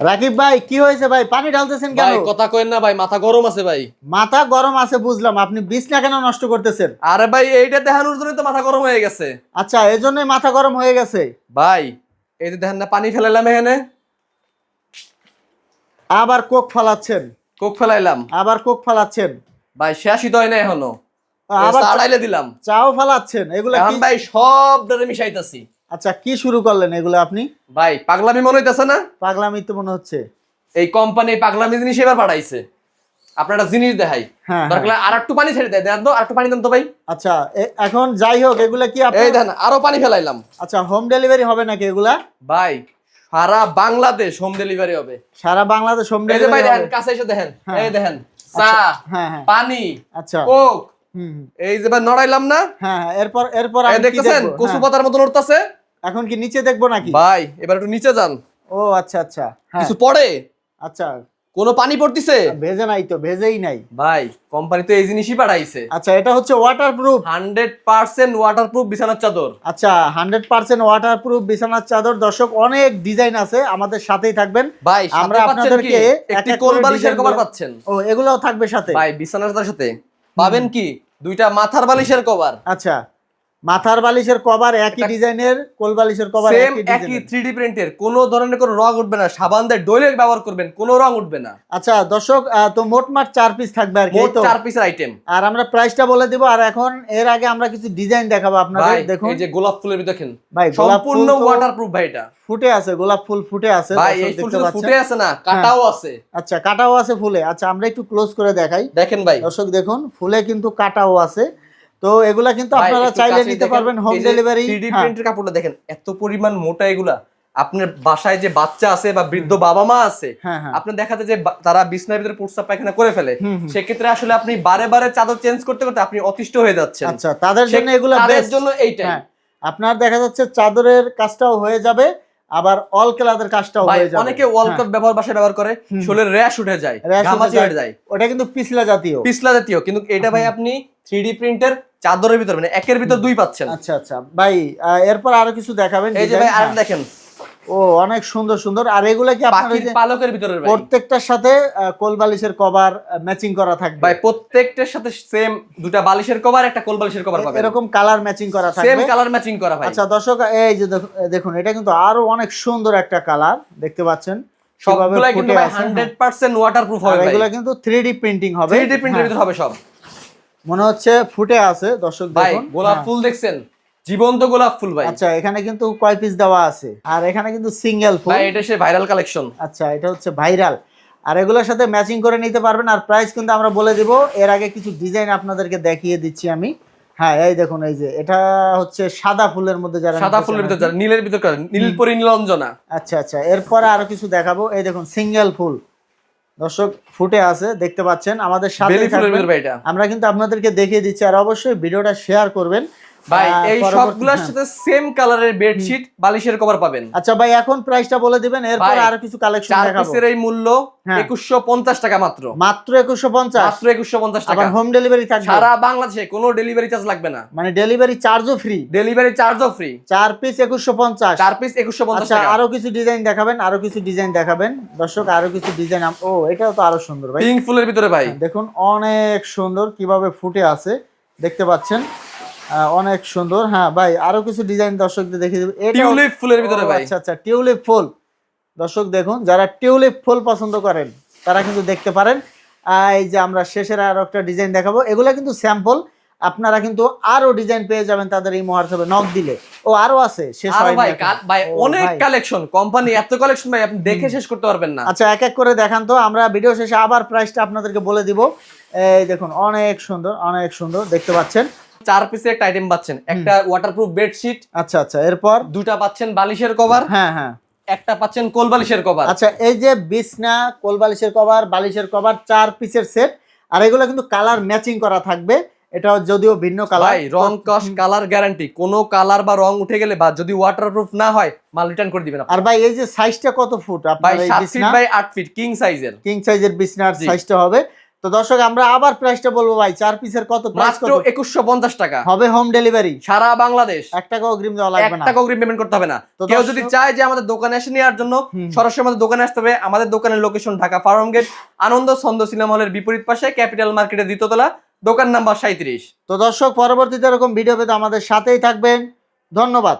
রাকিব ভাই কি হয়েছে ভাই? পানি ঢালতেছেন কেন? কথা কইন না ভাই মাথা গরম আছে ভাই। মাথা গরম আছে বুঝলাম। আপনি বিছনা কেন নষ্ট করতেছেন? আরে ভাই এইটা দেখানোর জন্য তো মাথা গরম হয়ে গেছে। আচ্ছা এজন্যই মাথা গরম হয়ে গেছে? ভাই এই যে দেখেন না পানি ফেলাইলাম এখানে। আবার কোক ফালাচ্ছেন। কোক ফেলাইলাম। আবার কোক ফালাচ্ছেন। ভাই শেষই তো হয় না এখনও। আবার চাড়াইলে দিলাম। চাও ফালাচ্ছেন। এগুলা কি ভাই সব মিশাইতাছি। আচ্ছা কি শুরু করলেন এগুলো আপনি? ভাই পাগলামি মনে হইতাছে না? পাগলামি তো মনে হচ্ছে। এই কোম্পানি পাগলামি জিনিস এবার পাঠাইছে আপনার জিনিস দেখাই। হ্যাঁ, দরকার আর একটু পানি ছেড়ে দেয় দেন তো আর একটু পানি দেন তো ভাই। আচ্ছা এখন যাই হোক এগুলা কি এই দেন আরও পানি ফেলাইলাম। আচ্ছা হোম ডেলিভারি হবে নাকি এগুলা? ভাই সারা বাংলাদেশ হোম ডেলিভারি হবে। সারা বাংলাদেশ হোম যে ভাই দেখেন কাছে এসে দেখেন। হ্যাঁ। এই দেখেন চা হ্যাঁ হ্যাঁ। পানি আচ্ছা। কোক। এই যে নড়াইলাম না? হ্যাঁ হ্যাঁ এরপর এরপর দেখতেছেন কচু হ্যাঁ। পাতার মতো নড়তাছে এখন কি নিচে দেখব নাকি? ভাই এবার একটু নিচে যান। ও আচ্ছা আচ্ছা। হ্যাঁ। কিছু পড়ে? আচ্ছা। কোনো পানি পড়তিছে? ভেজে নাই তো ভেজেই নাই। ভাই কোম্পানি তো এই জিনিসই পাঠাইছে আচ্ছা এটা হচ্ছে waterproof hundred percent waterproof বিছানার চাদর। আচ্ছা হান্ড্রেড পার্সেন্ট ওয়াটার প্রুফ বিছানার চাদর। দর্শক অনেক ডিজাইন আছে আমাদের সাথেই থাকবেন। ভাই আমরা আপনাদেরকে একটি কোল বালিশের কভার পাচ্ছেন। ও এগুলোও থাকবে সাথে। ভাই বিছানার সাথে। পাবেন কি? দুইটা মাথার বালিশের কভার আচ্ছা। মাথার বালিশের কভার একই ডিজাইনের কোল বালিশের কভার সেম একই একই ডিজাইনের থ্রি ডি প্রিন্টের কোনো ধরনের কোনো রং উঠবে না। সাবান দিয়ে ডোলে ব্যবহার করবেন কোনো রং উঠবে না। আচ্ছা দর্শক তো মোটমাট চার পিস থাকবে আর কি মোট তো। চার পিসের আইটেম আর আমরা প্রাইসটা বলে দিব আর এখন এর আগে আমরা কিছু ডিজাইন দেখাবো আপনাদের দেখুন। এই যে গোলাপ ফুলের ভিতর দেখেন। ভাই সম্পূর্ণ তো ওয়াটার প্রুফ ভাই এটা। ফুটে আছে গোলাপ ফুল ফুটে আছে ভাই এই ফুল। ফুটে আছে না কাটাও আছে। আচ্ছা কাটাও আছে ফুলে। আচ্ছা আমরা একটু ক্লোজ করে দেখাই। দেখেন ভাই। দর্শক দেখুন ফুলে কিন্তু কাটাও আছে। তো এগুলা কিন্তু আপনারা চাইলে নিতে পারবেন হোম ডেলিভারি 3D প্রিন্টের কাপড়টা দেখেন এত পরিমাণ মোটা এগুলা। আপনার বাসায় যে বাচ্চা আছে বা বৃদ্ধ বাবা মা আছে হ্যাঁ হ্যাঁ। আপনি দেখা যায় যে তারা বিছনার ভিতরে প্রস্তাব পায়খানা করে ফেলে। সেক্ষেত্রে আসলে আপনি বারে বারে চাদর চেঞ্জ করতে করতে আপনি অতিষ্ঠ হয়ে যাচ্ছেন। আচ্ছা তাদের জন্য এগুলো তাদের জন্য এইটাই। হ্যাঁ। আপনার দেখা যাচ্ছে চাদরের কাজটাও হয়ে যাবে আবার অল ক্লাদের কাজটাও হয়ে যাবে। অনেকে ওয়ার্ল্ড হ্যাঁ, কাপ ব্যবহার বাসায় ব্যবহার করে। শরীরে র্যাশ উঠে যায় rash উঠে যায়। ওটা কিন্তু পিছলা জাতীয়। পিছলা জাতীয় কিন্তু এটা ভাই আপনি থ্রি প্রিন্টের চাদরের ভিতর মানে একের ভিতর দুই পাচ্ছেন। আচ্ছা আচ্ছা। ভাই এরপর আরও কিছু দেখাবেন এই যে ভাই আর হ্যাঁ। দেখেন। ও অনেক সুন্দর সুন্দর। আর এগুলা কি আপনার ওই পালকের ভিতরে ভাই। প্রত্যেকটার সাথে কোল বালিশের কভার ম্যাচিং করা থাকবে। ভাই প্রত্যেকটার সাথে সেম দুটা বালিশের কভার একটা কোল বালিশের কভার পাবেন। এরকম কালার ম্যাচিং করা সেম থাকবে কালার ম্যাচিং করা ভাই। আচ্ছা দর্শক এই যে দেখুন- এটা কিন্তু আরও অনেক সুন্দর একটা কালার দেখতে পাচ্ছেন? কীভাবে সবগুলাই কিন্তু ফুটে ভাই আছে, হ্যাঁ। 100% ওয়াটারপ্রুফ হবে ভাই। এগুলা কিন্তু থ্রি ডি প্রিন্টিং হবে। 3D প্রিন্টের হ্যাঁ, ভিতর হবে সব। মনে হচ্ছে ফুটে আছে দর্শক ভাই গোলাপ হ্যাঁ। ফুল দেখছেন? জীবন্ত গোলাপ ফুল ভাই। আচ্ছা এখানে কিন্তু কয় পিস দেওয়া আছে? আর এখানে কিন্তু সিঙ্গেল ফুল। ভাই এটা সে ভাইরাল কালেকশন আচ্ছা এটা হচ্ছে ভাইরাল আর এগুলোর সাথে ম্যাচিং করে নিতে পারবেন। আর প্রাইস কিন্তু আমরা বলে দিব। এর আগে কিছু ডিজাইন আপনাদেরকে দেখিয়ে দিচ্ছি আমি। হ্যাঁ এই দেখুন এই যে এটা হচ্ছে সাদা ফুলের মধ্যে যারা সাদা ফুলের ভিতর যারা নীলের ভিতর নীলপরি নীলঞ্জনা আচ্ছা আচ্ছা এরপরে আরও কিছু দেখাবো। এই দেখুন সিঙ্গেল ফুল। দর্শক ফুটে আছে দেখতে পাচ্ছেন। আমাদের সাথে আমরা কিন্তু আপনাদেরকে দেখিয়ে দিচ্ছি। আর অবশ্যই ভিডিওটা শেয়ার করবেন। ভাই এই সবগুলোর হ্যাঁ। সাথে সেম কালারের বেডশিট বালিশের কভার পাবেন। আচ্ছা ভাই এখন প্রাইসটা বলে দিবেন এরপর আরও কিছু কালেকশন চার দেখাবো। পিসের এই মূল্য হ্যাঁ। একুশশো পঞ্চাশ টাকা মাত্র। মাত্র একুশশো পঞ্চাশ? মাত্র একুশশো পঞ্চাশ টাকা। আবার হোম ডেলিভারি থাকবে? সারা বাংলাদেশে কোনো ডেলিভারি চার্জ লাগবে না। মানে ডেলিভারি চার্জও ফ্রি ডেলিভারি চার্জও ফ্রি চার পিস একুশশো পঞ্চাশ। চার পিস একুশশো পঞ্চাশ আচ্ছা আরও কিছু ডিজাইন দেখাবেন আরও কিছু ডিজাইন দেখাবেন। দর্শক আরও কিছু ডিজাইন ও এটাও তো আরও সুন্দর ভাই। পিঙ্ক ফুলের ভিতরে ভাই। দেখুন অনেক সুন্দর কীভাবে ফুটে আছে। দেখতে পাচ্ছেন? অনেক সুন্দর। হ্যাঁ ভাই আরও কিছু ডিজাইন দর্শকদের দেখে দেবো। টিউলিপ ফুলের ভিতরে ভাই। আচ্ছা আচ্ছা টিউলিপ ফুল। দর্শক দেখুন যারা টিউলিপ ফুল পছন্দ করেন তারা কিন্তু দেখতে পারেন। এই যে আমরা শেষের আরও একটা ডিজাইন দেখাবো এগুলা কিন্তু স্যাম্পল আপনারা কিন্তু আরও ডিজাইন পেয়ে যাবেন তাদের এই মহার্সবে নক দিলে। ও আরও আছে শেষ হয়নি ভাই ভাই অনেক কালেকশন কোম্পানি এত কালেকশন ভাই আপনি দেখে শেষ করতে পারবেন না। আচ্ছা এক এক করে দেখান তো আমরা ভিডিও শেষে আবার প্রাইসটা আপনাদেরকে বলে দিব। এই দেখুন অনেক সুন্দর অনেক সুন্দর দেখতে পাচ্ছেন। চার পিসে একটা আইটেম পাচ্ছেন। একটা ওয়াটারপ্রুফ বেডশিট আচ্ছা আচ্ছা এরপর? দুটা পাচ্ছেন বালিশের কভার হ্যাঁ হ্যাঁ। একটা পাচ্ছেন কোল বালিশের কভার আচ্ছা এই যে বিছনা কোল বালিশের কভার বালিশের কভার চার পিসের সেট আর এগুলো কিন্তু কালার ম্যাচিং করা থাকবে। এটা যদিও ভিন্ন কালার রং কস কালার গ্যারান্টি কোনো কালার বা রং উঠে গেলে বা যদি ওয়াটারপ্রুফ না হয় মাল রিটার্ন করে দিবেন। আর ভাই এই যে সাইজটা কত ফুট আপনার এই বিছনা? বাই আট ফিট কিং সাইজের কিং সাইজের বিছনার। সাইজটা হবে। তো দর্শক আমরা আবার প্রাইসটা বলব ভাই। চার পিসের কত প্রাইস কত? একুশশো পঞ্চাশ টাকা। হবে হোম ডেলিভারি সারা বাংলাদেশ। এক টাকা অগ্রিম দেওয়া লাগবে না। টাকা অগ্রিম পেমেন্ট করতে হবে না। কেউ যদি চায় যে আমাদের দোকানে এসে নেওয়ার জন্য সরাসরি আমাদের দোকানে আসতে হবে। আমাদের দোকানের location Dhaka Farmgate. Ananda Chhanda cinema হলের বিপরীত পাশে ক্যাপিটাল মার্কেটের দ্বিতীয়তলা দোকান নাম্বার সাঁত্রিশ তো দর্শক পরবর্তীতে এরকম ভিডিও পেতে আমাদের সাথেই থাকবেন। ধন্যবাদ।